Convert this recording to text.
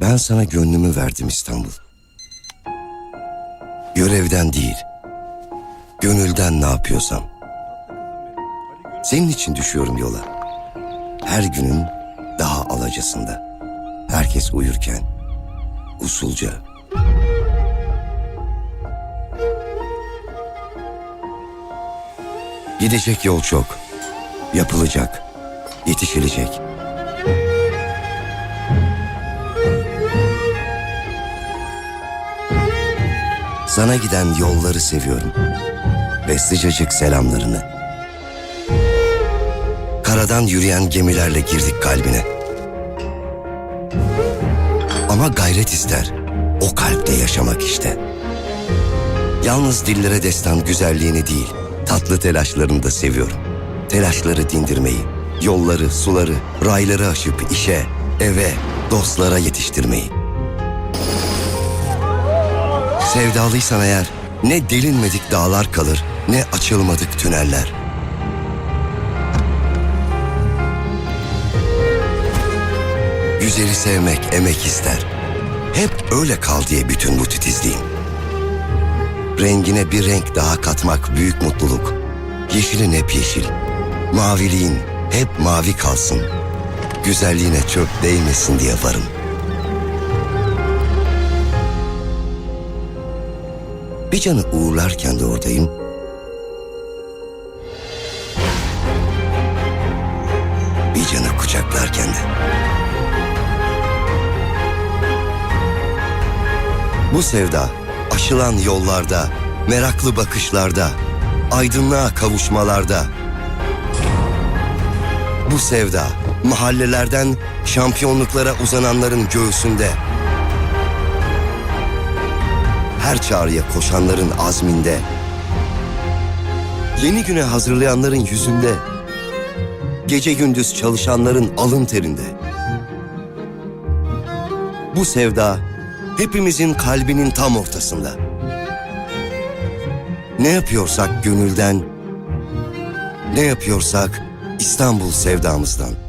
Ben sana gönlümü verdim İstanbul. Görevden değil, gönülden ne yapıyorsam. Senin için düşüyorum yola. Her günün daha alacasında. Herkes uyurken, usulca. Gidecek yol çok. Yapılacak, yetişilecek. Sana giden yolları seviyorum. Ve sıcacık selamlarını. Karadan yürüyen gemilerle girdik kalbine. Ama gayret ister. O kalpte yaşamak işte. Yalnız dillere destan güzelliğini değil, tatlı telaşlarını da seviyorum. Telaşları dindirmeyi, yolları, suları, rayları aşıp işe, eve, dostlara yetiştirmeyi. Sevdalıysan eğer ne delinmedik dağlar kalır ne açılmadık tüneller. Güzeli sevmek emek ister. Hep öyle kal diye bütün bu titizliğim. Rengine bir renk daha katmak büyük mutluluk. Yeşilin hep yeşil. Maviliğin hep mavi kalsın. Güzelliğine çöp değmesin diye varım. Bir canı uğurlarken de oradayım. Bir canı kucaklarken de. Bu sevda aşılan yollarda, meraklı bakışlarda, aydınlığa kavuşmalarda. Bu sevda mahallelerden şampiyonluklara uzananların göğsünde. Her çağrıya koşanların azminde. Yeni güne hazırlayanların yüzünde. Gece gündüz çalışanların alın terinde. Bu sevda hepimizin kalbinin tam ortasında. Ne yapıyorsak gönülden, ne yapıyorsak İstanbul sevdamızdan.